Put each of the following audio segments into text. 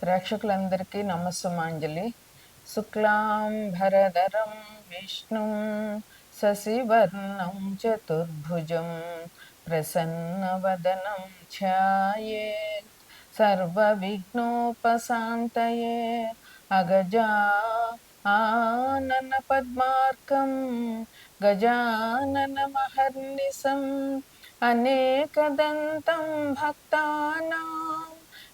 ప్రేక్షకులందరికీ నమస్సుమాంజలి శుక్లాం భరధరం విష్ణుం శశివర్ణం చతుర్భుజం ప్రసన్నవదనం ఛాయేత్ సర్వవిఘ్నోపశాంతయే అగజా ఆనన పద్మార్కం గజాననమహర్నిశం అనేకదంతం భక్తానాం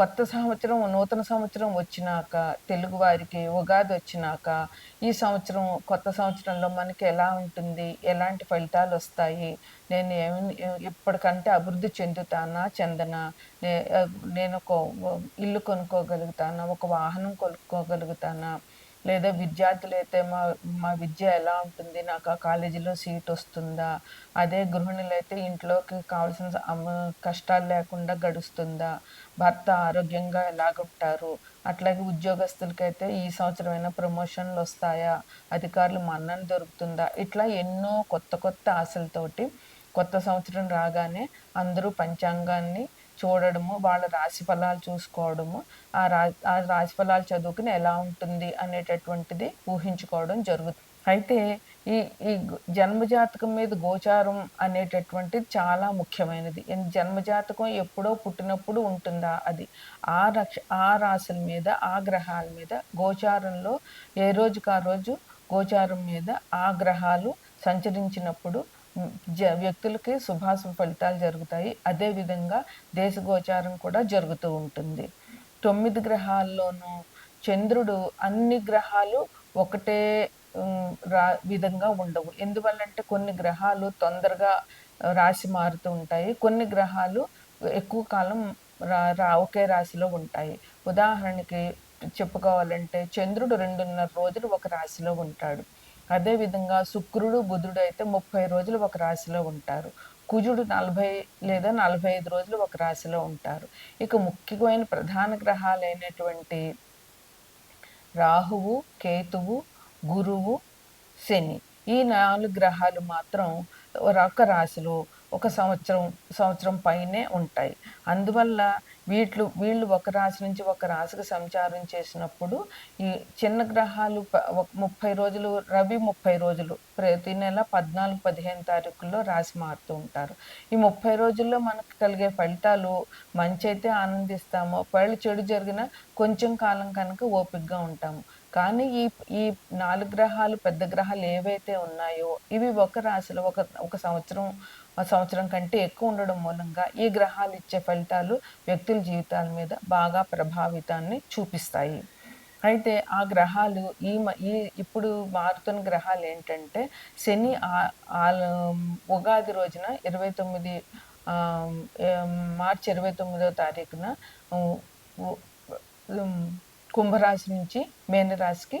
కొత్త సంవత్సరం నూతన సంవత్సరం వచ్చినాక తెలుగు వారికి ఉగాది వచ్చినాక ఈ సంవత్సరం కొత్త సంవత్సరంలో మనకి ఎలా ఉంటుంది? ఎలాంటి ఫలితాలు వస్తాయి? నేను ఏమి ఇప్పటికంటే అభివృద్ధి చెందుతానా చెందనా? నే నేను ఒక ఇల్లు కొనుక్కోగలుగుతానా? ఒక వాహనం కొనుక్కోగలుగుతానా? లేదా విద్యార్థులు అయితే మా మా విద్య ఎలా ఉంటుంది నాకు ఆ కాలేజీలో సీట్ వస్తుందా అదే గృహిణులు అయితే ఇంట్లోకి కావాల్సిన కష్టాలు లేకుండా గడుస్తుందా భర్త ఆరోగ్యంగా ఎలాగుంటారు అట్లాగే ఉద్యోగస్తులకైతే ఈ సంవత్సరమైనా ప్రమోషన్లు వస్తాయా అధికారులు మన్నన దొరుకుతుందా ఇట్లా ఎన్నో కొత్త కొత్త ఆశలతోటి కొత్త సంవత్సరం రాగానే అందరూ పంచాంగాన్ని చూడడము వాళ్ళ రాశి ఫలాలు చూసుకోవడము ఆ రా ఆ రాశి ఫలాలు చదువుకుని ఎలా ఉంటుంది అనేటటువంటిది ఊహించుకోవడం జరుగుతుంది. అయితే ఈ ఈ జన్మజాతకం మీద గోచారం అనేటటువంటిది చాలా ముఖ్యమైనది. జన్మజాతకం ఎప్పుడో పుట్టినప్పుడు ఉంటుందా అది? ఆ రక్ష ఆ రాశుల మీద ఆ గ్రహాల మీద గోచారంలో ఏ రోజుకు ఆ రోజు? గోచారం మీద ఆ గ్రహాలు సంచరించినప్పుడు వ్యక్తులకి శుభాశుభ ఫలితాలు జరుగుతాయి. అదేవిధంగా దేశగోచారం కూడా జరుగుతూ ఉంటుంది. తొమ్మిది గ్రహాల్లోనూ చంద్రుడు అన్ని గ్రహాలు ఒకటే రా విధంగా ఉండవు. ఎందువల్లంటే కొన్ని గ్రహాలు తొందరగా రాశి మారుతూ ఉంటాయి. కొన్ని గ్రహాలు ఎక్కువ కాలం రా రా ఒకే రాశిలో ఉంటాయి. ఉదాహరణకి చెప్పుకోవాలంటే చంద్రుడు రెండున్నర రోజులు ఒక రాశిలో ఉంటాడు. అదేవిధంగా శుక్రుడు బుధుడు అయితే ముప్పై రోజులు ఒక రాశిలో ఉంటారు. కుజుడు నలభై లేదా నలభై ఐదు రోజులు ఒక రాశిలో ఉంటారు. ఇక ముఖ్యమైన ప్రధాన గ్రహాలైనటువంటి రాహువు కేతువు గురువు శని ఈ నాలుగు గ్రహాలు మాత్రం ఒక రాశిలో ఒక సంవత్సరం సంవత్సరం పైనే ఉంటాయి. అందువల్ల వీళ్ళు వీళ్ళు ఒక రాశి నుంచి ఒక రాశికి సంచారం చేసినప్పుడు ఈ చిన్న గ్రహాలు ముప్పై రోజులు రవి ముప్పై రోజులు ప్రతి నెల పద్నాలుగు పదిహేను తారీఖుల్లో రాశి మారుతూ ఉంటారు. ఈ ముప్పై రోజుల్లో మనకు కలిగే ఫలితాలు మంచి అయితే ఆనందిస్తాము ఒకవేళ చెడు జరిగిన కొంచెం కాలం కనుక ఓపికగా ఉంటాము. కానీ ఈ ఈ నాలుగు గ్రహాలు పెద్ద గ్రహాలు ఏవైతే ఉన్నాయో ఇవి ఒక రాశిలో ఒక ఒక సంవత్సరం సంవత్సరం కంటే ఎక్కువ ఉండడం మూలంగా ఈ గ్రహాలు ఇచ్చే ఫలితాలు వ్యక్తుల జీవితాల మీద బాగా ప్రభావితాన్ని చూపిస్తాయి. అయితే ఆ గ్రహాలు ఈ మ- ఈ ఇప్పుడు మారుతున్న గ్రహాలు ఏంటంటే శని ఆ- ఉగాది రోజున ఇరవై తొమ్మిది మార్చి ఇరవై తొమ్మిదో తారీఖున కుంభరాశి నుంచి మేనరాశికి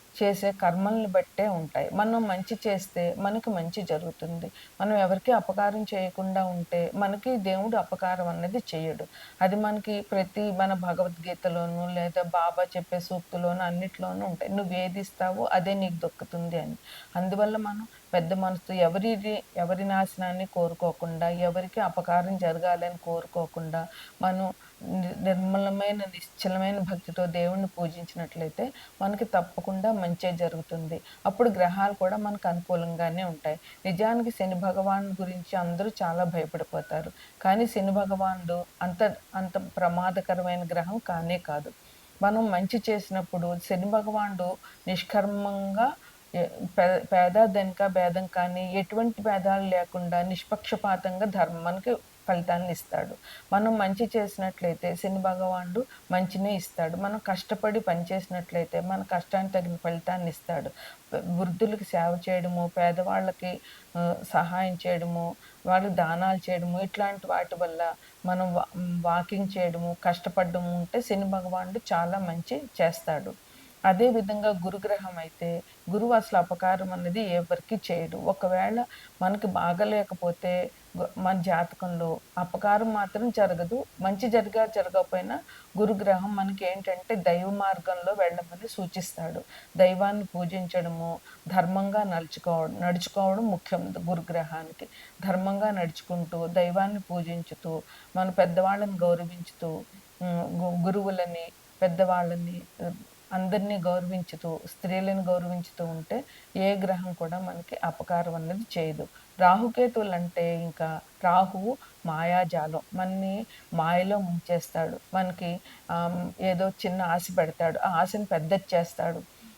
చేసే కర్మల్ని బట్టే ఉంటాయి. మనం మంచి చేస్తే మనకి మంచి జరుగుతుంది. మనం ఎవరికి అపకారం చేయకుండా ఉంటే మనకి దేవుడు అపకారం అన్నది చేయడు. అది మనకి ప్రతి మన భగవద్గీతలోనూ లేదా బాబా చెప్పే సూక్తులోనూ అన్నిట్లోనూ ఉంటాయి. నువ్వు ఏది ఇస్తావో అదే నీకు దొక్కుతుంది అని. అందువల్ల మనం పెద్ద మనసు ఎవరి ఎవరి నాశనాన్ని కోరుకోకుండా ఎవరికి అపకారం జరగాలని కోరుకోకుండా మనం నిర్మలమైన నిశ్చలమైన భక్తితో దేవుణ్ణి పూజించినట్లయితే మనకి తప్పకుండా మంచి జరుగుతుంది. అప్పుడు గ్రహాలు కూడా మనకు అనుకూలంగానే ఉంటాయి. నిజానికి శని భగవాన్ గురించి అందరూ చాలా భయపడిపోతారు. కానీ శని భగవానుడు అంత అంత ప్రమాదకరమైన గ్రహం కానే కాదు. మనం మంచి చేసినప్పుడు శని భగవానుడు నిష్కర్మంగా పేద ధనిక భేదం కానీ ఎటువంటి భేదాలు లేకుండా నిష్పక్షపాతంగా ధర్మానికి ఫలితాన్ని ఇస్తాడు. మనం మంచి చేసినట్లయితే శని భగవానుడు మంచినే ఇస్తాడు. మనం కష్టపడి పనిచేసినట్లయితే మన కష్టానికి తగిన ఫలితాన్ని ఇస్తాడు. వృద్ధులకి సేవ చేయడము పేదవాళ్ళకి సహాయం చేయడము వాళ్ళకి దానాలు చేయడము ఇట్లాంటి వాటి వల్ల మనం వాకింగ్ చేయడము కష్టపడడం ఉంటే శని భగవానుడు చాలా మంచి చేస్తాడు. అదేవిధంగా గురుగ్రహం అయితే గురువు అసలు అపకారం అనేది ఎవరికి చేయడు. ఒకవేళ మనకి బాగలేకపోతే మన జాతకంలో అపకారం మాత్రం జరగదు. మంచి జరిగా జరగకపోయినా గురుగ్రహం మనకి ఏంటంటే దైవ మార్గంలో వెళ్ళమని సూచిస్తాడు. దైవాన్ని పూజించడము ధర్మంగా నడుచుకోవడం నడుచుకోవడం ముఖ్యం గురుగ్రహానికి. ధర్మంగా నడుచుకుంటూ దైవాన్ని పూజించుతూ మన పెద్దవాళ్ళని గౌరవించుతూ గురువులని పెద్దవాళ్ళని అందరినీ గౌరవించుతూ స్త్రీలను గౌరవించుతూ ఉంటే ఏ గ్రహం కూడా మనకి అపకారం అనేది చేయదు. రాహుకేతువులు అంటే ఇంకా రాహువు మాయాజాలం. మనని మాయలో ముంచేస్తాడు. మనకి ఏదో చిన్న ఆశ పెడతాడు. ఆ ఆశని పెద్ద చేస్తాడు.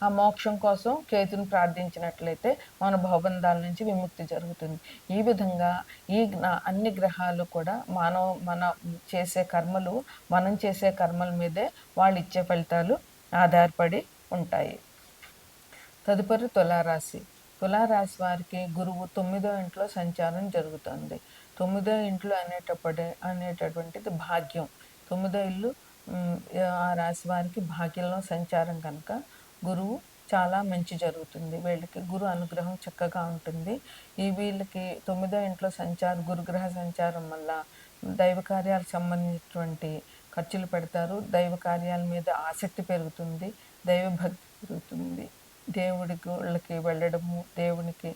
ఆ మోక్షం కోసం కేతుని ప్రార్థించినట్లయితే మన భవబంధాల నుంచి విముక్తి జరుగుతుంది. ఈ విధంగా ఈ అన్ని గ్రహాలు కూడా మానవ మన చేసే కర్మలు మనం చేసే కర్మల మీదే వాళ్ళు ఇచ్చే ఫలితాలు ఆధారపడి ఉంటాయి. తదుపరి తులారాశి. తులారాశి వారికి గురువు తొమ్మిదో ఇంట్లో సంచారం జరుగుతుంది. తొమ్మిదో ఇంట్లో అనేటప్పుడే అనేటటువంటిది భాగ్యం. తొమ్మిదో ఇల్లు ఆ రాశి వారికి భాగ్యంలో సంచారం కనుక గురువు చాలా మంచి జరుగుతుంది. వీళ్ళకి గురు అనుగ్రహం చక్కగా ఉంటుంది. ఈ వీళ్ళకి తొమ్మిదో ఇంట్లో సంచారం గురుగ్రహ సంచారం వల్ల దైవ కార్యాలకు సంబంధించినటువంటి ఖర్చులు పెడతారు. దైవ కార్యాల మీద ఆసక్తి పెరుగుతుంది. దైవ భక్తి పెరుగుతుంది. దేవుడి గుళ్ళకి వెళ్ళడము దేవునికి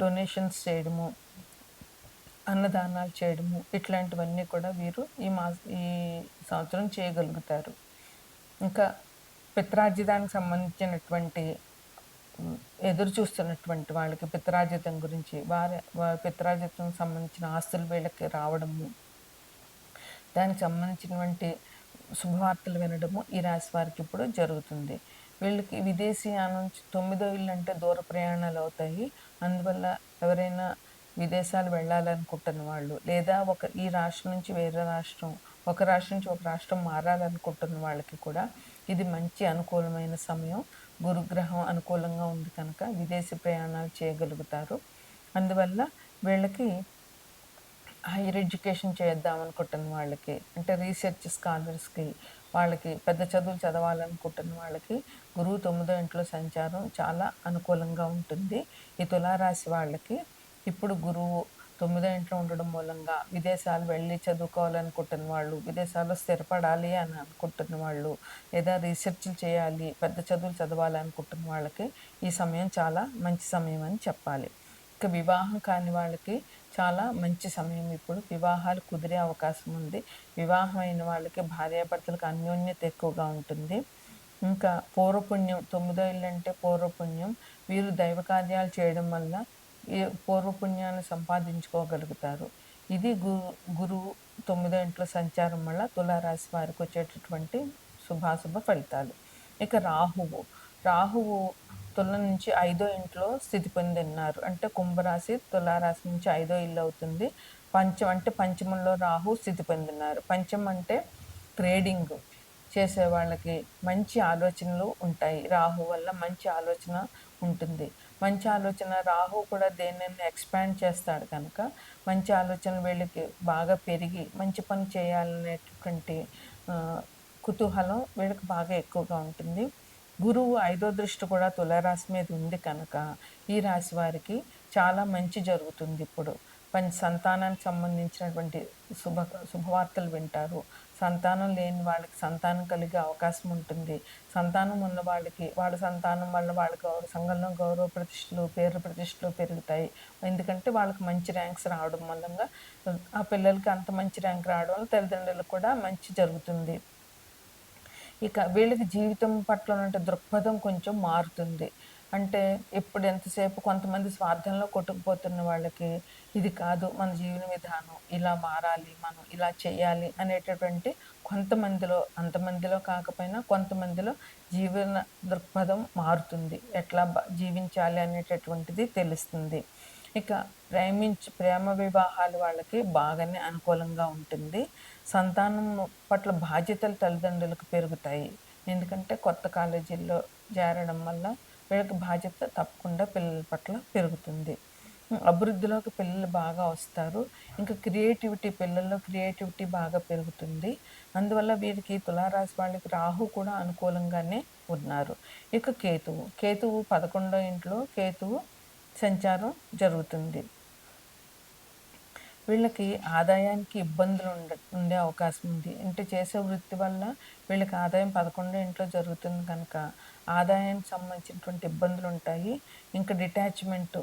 డొనేషన్స్ చేయడము అన్నదానాలు చేయడము ఇట్లాంటివన్నీ కూడా వీరు ఈ మా ఈ సంవత్సరం చేయగలుగుతారు. ఇంకా పిత్రార్జితానికి సంబంధించినటువంటి ఎదురు చూస్తున్నటువంటి వాళ్ళకి పిత్రార్జితం గురించి వారి వారి పిత్రార్జితం సంబంధించిన ఆస్తులు వీళ్ళకి రావడము దానికి సంబంధించినటువంటి శుభవార్తలు వినడము ఈ రాశి వారికి ఇప్పుడు జరుగుతుంది. వీళ్ళకి విదేశీ విదేశీయానం తొమ్మిదో ఇల్లు అంటే దూర ప్రయాణాలు అవుతాయి. అందువల్ల ఎవరైనా విదేశాలు వెళ్ళాలనుకుంటున్న వాళ్ళు లేదా ఒక ఈ రాష్ట్రం నుంచి వేరే రాష్ట్రం ఒక రాష్ట్రం నుంచి ఒక రాష్ట్రం మారాలనుకుంటున్న వాళ్ళకి కూడా ఇది మంచి అనుకూలమైన సమయం. గురుగ్రహం అనుకూలంగా ఉంది కనుక విదేశీ ప్రయాణాలు చేయగలుగుతారు. అందువల్ల వీళ్ళకి హైయర్ ఎడ్యుకేషన్ చేద్దాం అనుకుంటున్న వాళ్ళకి అంటే రీసెర్చ్ స్కాలర్స్కి వాళ్ళకి పెద్ద చదువులు చదవాలనుకుంటున్న వాళ్ళకి గురువు తొమ్మిదో ఇంట్లో సంచారం చాలా అనుకూలంగా ఉంటుంది. ఈ తులారాశి వాళ్ళకి ఇప్పుడు గురువు తొమ్మిదో ఇంట్లో ఉండడం మూలంగా విదేశాలు వెళ్ళి చదువుకోవాలనుకుంటున్న వాళ్ళు విదేశాల్లో స్థిరపడాలి అని అనుకుంటున్న వాళ్ళు లేదా రీసెర్చ్లు చేయాలి పెద్ద చదువులు చదవాలనుకుంటున్న వాళ్ళకి ఈ సమయం చాలా మంచి సమయం అని చెప్పాలి. ఇక వివాహం కాని వాళ్ళకి చాలా మంచి సమయం ఇప్పుడు. వివాహాలు కుదిరే అవకాశం ఉంది. వివాహం అయిన వాళ్ళకి భార్యాభర్తలకు అన్యోన్యత ఎక్కువగా ఉంటుంది. ఇంకా పూర్వపుణ్యం తొమ్మిదో ఇల్లు అంటే పూర్వపుణ్యం వీరు దైవ కార్యాలు చేయడం వల్ల పూర్వపుణ్యాన్ని సంపాదించుకోగలుగుతారు. ఇది గురు గురువు తొమ్మిదో ఇంట్లో సంచారం వల్ల తులారాశి వారికి వచ్చేటటువంటి శుభాశుభ ఫలితాలు. ఇక రాహువు. రాహువు తుల నుంచి ఐదో ఇంట్లో స్థితి పొందిన్నారు. అంటే కుంభరాశి తులారాశి నుంచి ఐదో ఇల్లు అవుతుంది. పంచం అంటే పంచమంలో రాహు స్థితి పొందినారు పంచం అంటే ట్రేడింగ్ చేసే వాళ్ళకి మంచి ఆలోచనలు ఉంటాయి. రాహు వల్ల మంచి ఆలోచన ఉంటుంది. మంచి ఆలోచన. రాహు కూడా దేనిని ఎక్స్పాండ్ చేస్తాడు కనుక మంచి ఆలోచన వీళ్ళకి బాగా పెరిగి మంచి పని చేయాలనేటువంటి కుతూహలం వీళ్ళకి బాగా ఎక్కువగా ఉంటుంది. గురువు ఐదో దృష్టి కూడా తులారాశి మీద ఉంది కనుక ఈ రాశి వారికి చాలా మంచి జరుగుతుంది ఇప్పుడు. పంచ సంతానానికి సంబంధించినటువంటి శుభ శుభవార్తలు వింటారు. సంతానం లేని వాళ్ళకి సంతానం కలిగే అవకాశం ఉంటుంది. సంతానం ఉన్న వాళ్ళకి వాళ్ళ సంతానం వల్ల వాళ్ళ గౌరవ సంఘంలో గౌరవ ప్రతిష్టలు పేరు ప్రతిష్టలు పెరుగుతాయి. ఎందుకంటే వాళ్ళకి మంచి ర్యాంక్స్ రావడం మూలంగా ఆ పిల్లలకి అంత మంచి ర్యాంక్ రావడం వల్ల తల్లిదండ్రులకు కూడా మంచి జరుగుతుంది. ఇక వీళ్ళకి జీవితం పట్ల ఉన్న దృక్పథం కొంచెం మారుతుంది. అంటే ఇప్పుడు ఎంతసేపు కొంతమంది స్వార్థంలో కొట్టుకుపోతున్న వాళ్ళకి ఇది కాదు మన జీవన విధానం ఇలా మారాలి మనం ఇలా చేయాలి అనేటటువంటి కొంతమందిలో అంతమందిలో కాకపోయినా కొంతమందిలో జీవన దృక్పథం మారుతుంది. ఎట్లా జీవించాలి అనేటటువంటిది తెలుస్తుంది. ఇక ప్రేమించి ప్రేమ వివాహాలు వాళ్ళకి బాగానే అనుకూలంగా ఉంటుంది. సంతానం పట్ల బాధ్యతలు తల్లిదండ్రులకు పెరుగుతాయి. ఎందుకంటే కొత్త కాలేజీల్లో చేరడం వల్ల వీళ్ళకి బాధ్యత తప్పకుండా పిల్లల పట్ల పెరుగుతుంది. అభివృద్ధిలోకి పిల్లలు బాగా వస్తారు. ఇంకా క్రియేటివిటీ పిల్లల్లో క్రియేటివిటీ బాగా పెరుగుతుంది. అందువల్ల వీరికి తులారాశి వాళ్ళకి రాహు కూడా అనుకూలంగానే ఉన్నారు. ఇక కేతువు కేతువు పదకొండో ఇంట్లో కేతువు సంచారం జరుగుతుంది. వీళ్ళకి ఆదాయానికి ఇబ్బందులు ఉండ ఉండే అవకాశం ఉంది. అంటే చేసే వృత్తి వల్ల వీళ్ళకి ఆదాయం పదకొండో ఇంట్లో జరుగుతుంది కనుక ఆదాయానికి సంబంధించినటువంటి ఇబ్బందులు ఉంటాయి. ఇంకా డిటాచ్మెంట్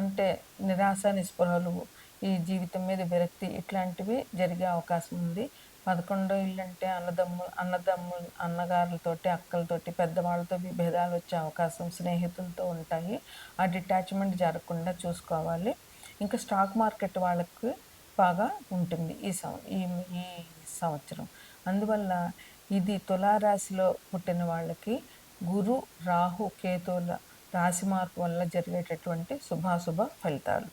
అంటే నిరాశ నిస్పృహలు ఈ జీవితం మీద విరక్తి ఇట్లాంటివి జరిగే అవకాశం ఉంది. పదకొండో ఇల్లు అంటే అన్నదమ్ము అన్నదమ్ము అన్నగారులతోటి అక్కలతోటి పెద్దవాళ్ళతో విభేదాలు వచ్చే అవకాశం స్నేహితులతో ఉంటాయి. ఆ డిటాచ్మెంట్ జరగకుండా చూసుకోవాలి. ఇంకా స్టాక్ మార్కెట్ వాళ్ళకి బాగా ఉంటుంది ఈ సంవ ఈ ఈ సంవత్సరం. అందువల్ల ఇది తులారాశిలో పుట్టిన వాళ్ళకి గురు రాహు కేతువుల రాశి మార్పు వల్ల జరిగేటటువంటి శుభాశుభ ఫలితాలు.